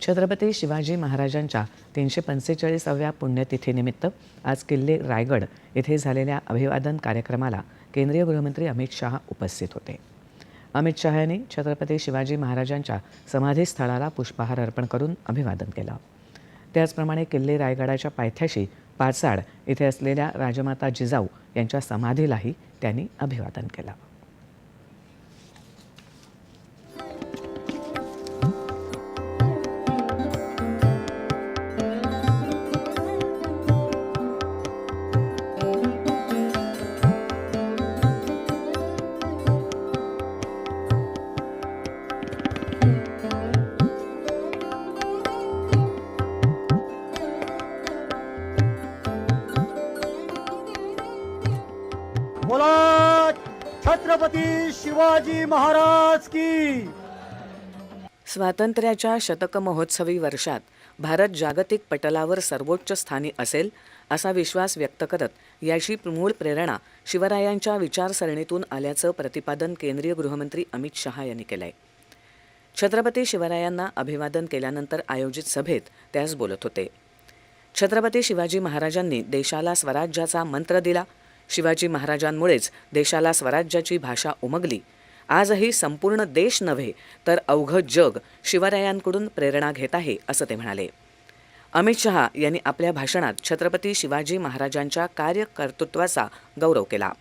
छत्रपती शिवाजी महाराजांच्या तीनशे पंचेचाळीसाव्या पुण्यतिथीनिमित्त आज किल्ले रायगड येथे झालेल्या अभिवादन कार्यक्रमाला केंद्रीय गृहमंत्री अमित शहा उपस्थित होते. अमित शहा यांनी छत्रपती शिवाजी महाराजांच्या समाधीस्थळाला पुष्पहार अर्पण करून अभिवादन केलं. त्याचप्रमाणे किल्ले रायगडाच्या पायथ्याशी पाचाड इथे असलेल्या राजमाता जिजाऊ यांच्या समाधीलाही त्यांनी अभिवादन केलं. छत्रपती शिवाजी महाराज की. स्वातंत्र्याच्या शतक महोत्सवी वर्षात भारत जागतिक पटलावर सर्वोच्च स्थानी असेल असा विश्वास व्यक्त करत याची मूळ प्रेरणा शिवरायांच्या विचारसरणीतून आल्याचं प्रतिपादन केंद्रीय गृहमंत्री अमित शहा यांनी केलं आहे छत्रपती शिवरायांना अभिवादन केल्यानंतर आयोजित सभेत त्यास बोलत होते. छत्रपती शिवाजी महाराजांनी देशाला स्वराज्याचा मंत्र दिला शिवाजी महाराजांमुळेच देशाला स्वराज्याची भाषा उमगली. आजही संपूर्ण देश नव्हे तर अवघं जग शिवरायांकडून प्रेरणा घेत आहे असं ते म्हणाले. अमित शहा यांनी आपल्या भाषणात छत्रपती शिवाजी महाराजांच्या कार्यकर्तृत्वाचा गौरव केला.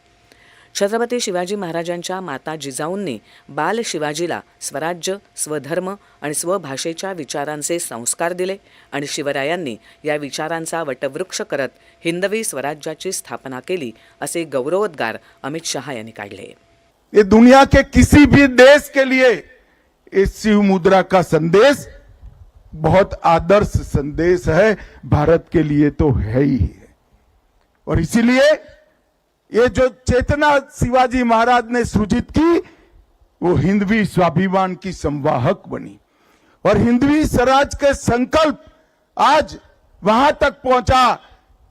छत्रपती शिवाजी महाराजांच्या माता जिजाऊंनी बाल शिवाजीला स्वराज्य स्वधर्म आणि स्वभाषेच्या विचारांचे संस्कार दिले आणि शिवरायांनी या विचारांचा वटवृक्ष करत हिंदवी स्वराज्याची स्थापना केली असे गौरवोद्गार अमित शहा यांनी काढले. ये दुनिया के किसी भी देश के लिए इस शिव मुद्रा का संदेश बहुत आदर्श संदेश है। भारत के लिए तो है ही है। और इसीलिए ये जो चेतना शिवाजी महाराज ने सृजित की, वो हिंदवी स्वाभिमान की संवाहक बनी। और हिंदवी स्वराज के संकल्प आज वहाँ तक पहुँचा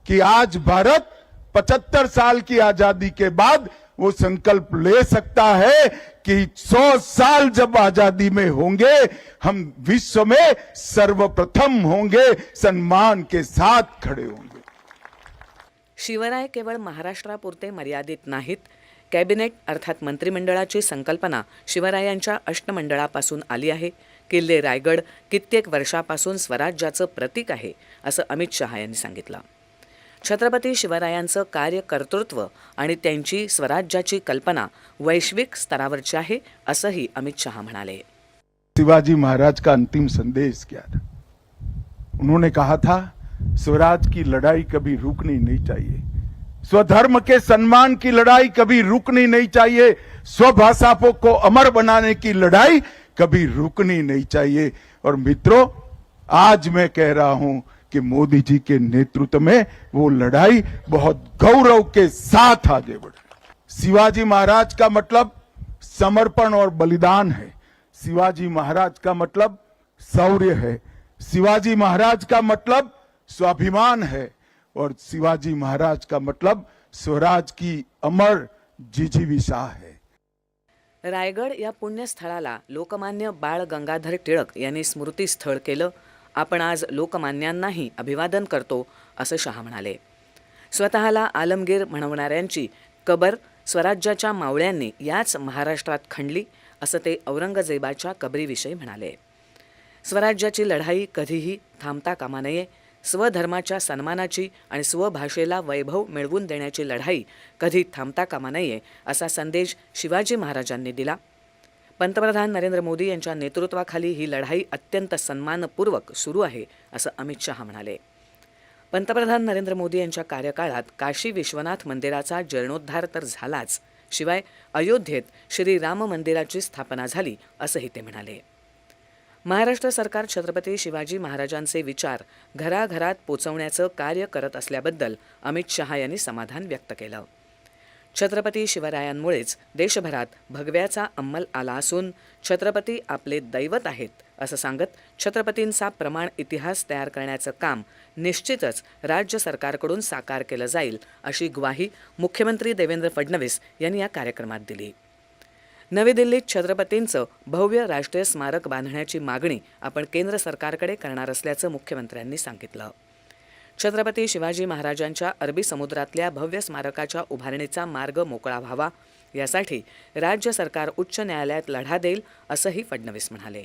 कि आज भारत 75 साल की आज़ादी के बाद वो संकल्प ले सकता है कि 100 साल जब आज़ादी में होंगे, हम विश्व में सर्वप्रथम होंगे, सम्मान के साथ खड़े होंगे। शिवराय केवळ महाराष्ट्रापुरते मर्यादित नाहीत. कॅबिनेट अर्थात मंत्रिमंडळाची संकल्पना शिवरायांच्या अष्टमंडळापासून आली आहे. किल्ले रायगड कित्येक वर्षापासून स्वराज्याचं प्रतीक आहे असं अमित शहा यांनी सांगितलं. छत्रपती शिवरायांचं कार्यकर्तृत्व आणि त्यांची स्वराज्याची कल्पना वैश्विक स्तरावरची आहे असंही अमित शहा म्हणाले. शिवाजी महाराज का अंतिम संदेश क्या था? उन्होंने कहा था स्वराज की लड़ाई कभी रुकनी नहीं चाहिए। स्वधर्म के सम्मान की लड़ाई कभी रुकनी नहीं चाहिए। स्वभाषा को अमर बनाने की लड़ाई कभी रुकनी नहीं चाहिए। और मित्रों, आज मैं कह रहा हूँ कि मोदी जी के नेतृत्व में वो लड़ाई बहुत गौरव के साथ आगे बढ़ शिवाजी महाराज का मतलब समर्पण और बलिदान है। शिवाजी महाराज का मतलब शौर्य है। शिवाजी महाराज का मतलब स्वाभिमान है और शिवाजी महाराज का मतलब स्वराज की अमर जिजीविषा है। रायगड या पुण्यस्थळाला लोकमान्य बाळ गंगाधर टिळक यांनी स्मृतीस्थळ केलं. आपण आज लोकमान्यांनाही अभिवादन करतो असं शहा म्हणाले. स्वतःला आलमगीर म्हणवणाऱ्यांची कबर स्वराज्याच्या मावळ्यांनी याच महाराष्ट्रात खंडली असं ते औरंगजेबाच्या कबरीविषयी म्हणाले. स्वराज्याची लढाई कधीही थांबता कामा नये स्वधर्माच्या सन्मानाची आणि स्वभाषेला वैभव मिळवून देण्याची लढाई कधी थांबता कामा नये असा संदेश शिवाजी महाराजांनी दिला. पंतप्रधान नरेंद्र मोदी यांच्या नेतृत्वाखाली ही लढाई अत्यंत सन्मानपूर्वक सुरू आहे असं अमित शहा म्हणाले. पंतप्रधान नरेंद्र मोदी यांच्या कार्यकाळात काशी विश्वनाथ मंदिराचा जीर्णोद्धार तर झालाच शिवाय अयोध्येत श्री राम मंदिराची स्थापना झाली असंही ते म्हणाले. महाराष्ट्र सरकार छत्रपती शिवाजी महाराजांचे विचार घराघरात पोचवण्याचं कार्य करत असल्याबद्दल अमित शहा यांनी समाधान व्यक्त केलं. छत्रपती शिवरायांमुळेच देशभरात भगव्याचा अंमल आला असून छत्रपती आपले दैवत आहेत असं सांगत छत्रपतींचा प्रमाण इतिहास तयार करण्याचं काम निश्चितच राज्य सरकारकडून साकार केलं जाईल अशी ग्वाही मुख्यमंत्री देवेंद्र फडणवीस यांनी या कार्यक्रमात दिली. नवी दिल्लीत छत्रपतींचं भव्य राष्ट्रीय स्मारक बांधण्याची मागणी आपण केंद्र सरकारकडे करणार असल्याचं मुख्यमंत्र्यांनी सांगितलं. छत्रपती शिवाजी महाराजांच्या अरबी समुद्रातल्या भव्य स्मारकाच्या उभारणीचा मार्ग मोकळा व्हावा यासाठी राज्य सरकार उच्च न्यायालयात लढा देईल असंही फडणवीस म्हणाले.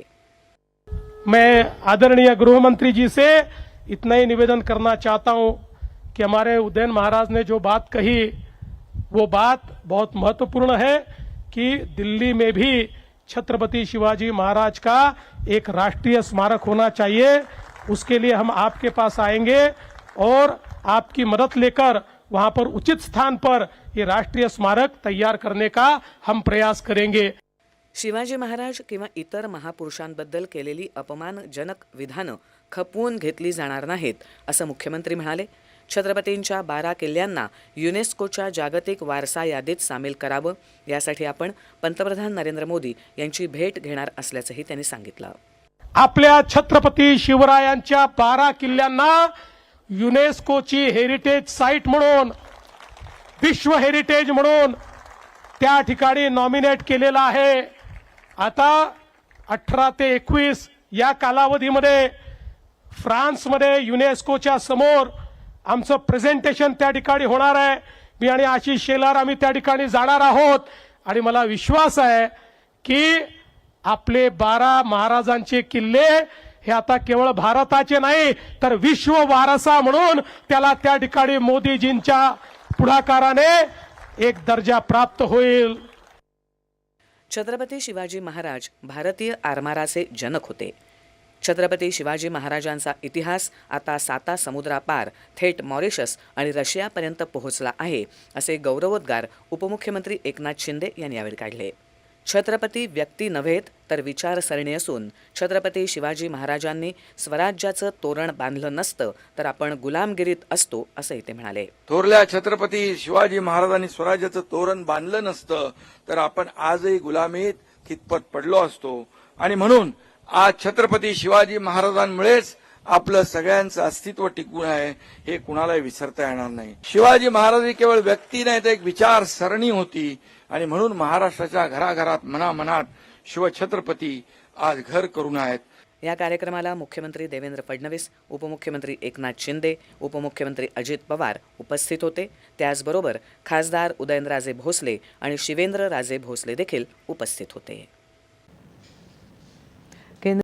मैं आदरणीय गृहमंत्री जी से इतना ही निवेदन करना चाहता हूं कि हमारे उदयन महाराज ने जो बात कही वो बात बहुत महत्त्वपूर्ण है। कि दिल्ली में भी छत्रपति शिवाजी महाराज का एक राष्ट्रीय स्मारक होना चाहिए। उसके लिए हम आपके पास आएंगे और आपकी मदद लेकर वहां पर उचित स्थान पर ये राष्ट्रीय स्मारक तैयार करने का हम प्रयास करेंगे। शिवाजी महाराज किंवा इतर महापुरुषांबद्दल केलेली अपमानजनक विधानं खपवून घेतली जाणार नाहीत असं मुख्यमंत्री म्हणाले. छत्रपतींच्या बारा किल्ल्यांना युनेस्कोच्या जागतिक वारसा यादीत सामील करावं यासाठी आपण पंतप्रधान नरेंद्र मोदी यांची भेट घेणार असल्याचंही त्यांनी सांगितलं. आपल्या छत्रपती शिवरायांच्या बारा किल्ल्यांना युनेस्कोची हेरिटेज साईट म्हणून विश्व हेरिटेज म्हणून त्या ठिकाणी नॉमिनेट केलेलं आहे. आता अठरा ते एकवीस या कालावधीमध्ये फ्रान्समध्ये युनेस्कोच्या समोर आमचं प्रेझेंटेशन त्या ठिकाणी होणार आहे. मी आणि आशिष शेलार आम्ही त्या ठिकाणी जाणार आहोत. आणि मला विश्वास आहे की आपले बारा महाराजांचे किल्ले हे आता केवळ भारताचे नाही तर विश्व वारसा म्हणून त्याला त्या ठिकाणी मोदीजींच्या पुढाकाराने एक दर्जा प्राप्त होईल. छत्रपती शिवाजी महाराज भारतीय आरमाराचे जनक होते. छत्रपती शिवाजी महाराजांचा इतिहास आता साता समुद्रापार थेट मॉरिशस आणि रशियापर्यंत पोहोचला आहे असे गौरवोद्गार उपमुख्यमंत्री एकनाथ शिंदे यांनी यावेळी काढले. छत्रपती व्यक्ती नव्हेत तर विचारसरणी असून छत्रपती शिवाजी महाराजांनी स्वराज्याचं तोरण बांधलं नसतं तर आपण गुलामगिरीत असतो असंही ते म्हणाले. थोरल्या छत्रपती शिवाजी महाराजांनी स्वराज्याचं तोरण बांधलं नसतं तर आपण आजही गुलामीत कितपत पडलो असतो. आणि म्हणून आज छत्रपती शिवाजी महाराजांमुळेच आपलं सगळ्यांचं अस्तित्व टिकून आहे हे कुणालाही विसरता येणार नाही. शिवाजी महाराज ही केवळ व्यक्ती नाही तर एक विचार सरणी होती. आणि म्हणून महाराष्ट्राच्या घराघरात मनामनात शिवछत्रपती आज घर करून आहेत. या कार्यक्रमाला मुख्यमंत्री देवेंद्र फडणवीस उपमुख्यमंत्री एकनाथ शिंदे उपमुख्यमंत्री अजित पवार उपस्थित होते. त्याचबरोबर खासदार उदयनराजे भोसले आणि शिवेंद्र राजे भोसले देखील उपस्थित होते.